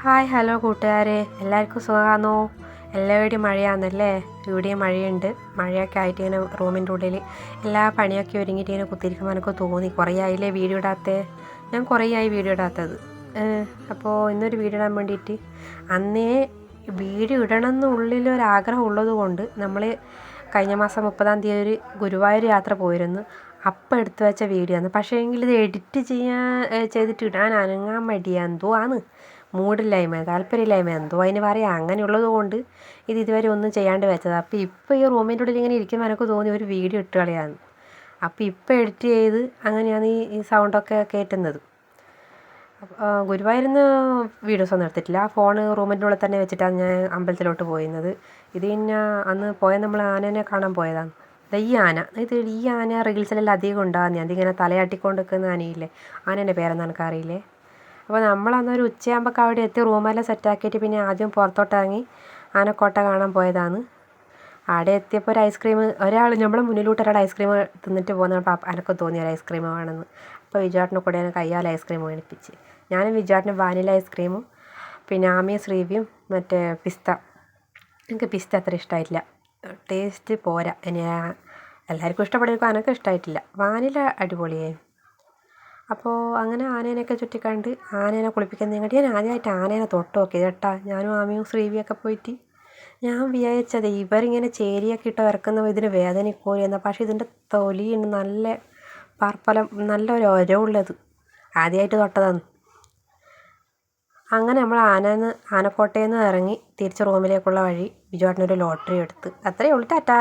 Hi hello കൂട്ടുകാരെ. എല്ലാവർക്കും സുഖമാണോ? എല്ലാവരുടെയും മഴയാണെന്നല്ലേ ഇവിടെയും മഴയുണ്ട്. മഴയൊക്കെ ആയിട്ട് ഇങ്ങനെ റൂമിന്റെ ഉള്ളിൽ എല്ലാ പണിയൊക്കെ ഒരുങ്ങിയിട്ട് ഇങ്ങനെ കുത്തിരിക്കുമ്പോൾ എനിക്ക് തോന്നി. കുറേ ആയില്ലേ വീഡിയോ ഇടാത്തേ? ഞാൻ കുറേ ആയി വീഡിയോ ഇടാത്തത്. അപ്പോൾ ഇന്നൊരു വീഡിയോ ഇടാൻ വേണ്ടിയിട്ട് അന്നേ വീഡിയോ ഇടണം എന്നുള്ളിലൊരാഗ്രഹം ഉള്ളത് കൊണ്ട് നമ്മൾ കഴിഞ്ഞ മാസം മുപ്പതാം തീയതി ഒരു ഗുരുവായൂർ യാത്ര പോയിരുന്നു. അപ്പം എടുത്തു വെച്ച വീഡിയോ ആണ്. പക്ഷേ എങ്കിൽ ഇത് എഡിറ്റ് ചെയ്യാൻ ചെയ്തിട്ട് ഇടാൻ അനങ്ങാൻ മടിയാന്തോ ആണ് മൂഡില്ലായ്മ താല്പര്യമില്ലായ്മ എന്തോ അതിന് പറയാം. അങ്ങനെയുള്ളത് കൊണ്ട് ഇത് ഇതുവരെ ഒന്നും ചെയ്യാണ്ട് വെച്ചത്. അപ്പോൾ ഇപ്പോൾ ഈ റൂമിന്റെ ഉള്ളിൽ ഇങ്ങനെ ഇരിക്കുമ്പോൾ എനിക്ക് തോന്നി ഒരു വീഡിയോ ഇട്ട് കളയാന്ന്. അപ്പോൾ ഇപ്പോൾ എഡിറ്റ് ചെയ്ത് അങ്ങനെയാണ് ഈ സൗണ്ടൊക്കെ കയറ്റുന്നത് ഗുരുവായൂരിന്ന് വീഡിയോസ് ഒന്നും എടുത്തിട്ടില്ല. ആ ഫോൺ റൂമിന്റെ ഉള്ളിൽ തന്നെ വെച്ചിട്ടാണ് ഞാൻ അമ്പലത്തിലോട്ട് പോയിരുന്നത്. ഇത് പിന്നെ അന്ന് പോയാൽ നമ്മൾ ആനേനെ കാണാൻ പോയതാണ്. ഈ ആന. ഇത് ഈ ആന റീൽസിലെല്ലാം അധികം ഉണ്ടാകുന്ന അതിങ്ങനെ തലയാട്ടിക്കൊണ്ട് നിൽക്കുന്ന ആനയില്ലേ? ആനേന്റെ പേരെന്ന് എനിക്കറിയില്ലേ അപ്പോൾ നമ്മൾ അന്നൊരു ഉച്ചയാകുമ്പോൾ അവിടെ എത്തി റൂമെല്ലാം സെറ്റാക്കിയിട്ട് പിന്നെ ആദ്യം പുറത്തോട്ടിറങ്ങി ആനക്കോട്ട കാണാൻ പോയതാണ്. അവിടെ എത്തിയപ്പോൾ ഒരു ഐസ്ക്രീം ഒരാൾ നമ്മളെ മുന്നിലോട്ട് ഒരാൾ ഐസ്ക്രീം തിന്നിട്ട് പോകുന്നപ്പോൾ എനക്ക് തോന്നി ഒരു ഐസ്ക്രീം വേണമെന്ന്. അപ്പോൾ വിജുവാട്ടിനെ കൂടെ ഞാൻ കയ്യാൽ ഐസ്ക്രീം മേടിപ്പിച്ച്. ഞാനും വിജുവാട്ടിന് വാനില ഐസ്ക്രീമും പിന്നെ ആമിയ ശ്രീവിയും മറ്റേ പിസ്ത. എനിക്ക് പിസ്ത അത്ര ഇഷ്ടമായിട്ടില്ല ടേസ്റ്റ് പോരാ. ഇനി എല്ലാവർക്കും ഇഷ്ടപ്പെടുമ്പോൾ എനിക്ക് ഇഷ്ടമായിട്ടില്ല വാനില അടിപൊളിയായി അപ്പോൾ അങ്ങനെ ആനേനെയൊക്കെ ചുറ്റിക്കണ്ട് ആനേനെ കുളിപ്പിക്കുന്ന ഞാൻ ആദ്യമായിട്ട് ആനേനെ തൊട്ട് നോക്കിയത് കേട്ടാ. ഞാനും ആമിയും ശ്രീവിയൊക്കെ പോയിട്ട് ഞാൻ വിചാരിച്ചത് ഇവരിങ്ങനെ ചേരിയൊക്കെ ഇട്ട് ഇറക്കുന്ന ഇതിന് വേദനിക്കോലി എന്നാൽ പക്ഷേ ഇതിന്റെ തൊലിയുണ്ട് നല്ല പാർപ്പലം നല്ലൊരു ഒരവുള്ളത്. ആദ്യമായിട്ട് തൊട്ടതാണ്. അങ്ങനെ നമ്മൾ ആനന്ന് ആനക്കോട്ടയിൽ നിന്ന് ഇറങ്ങി തിരിച്ച് റൂമിലേക്കുള്ള വഴി ബിജുവേട്ടനൊരു ലോട്ടറി എടുത്ത്. അത്രയേ ഉള്ളൂ. ടാറ്റാ.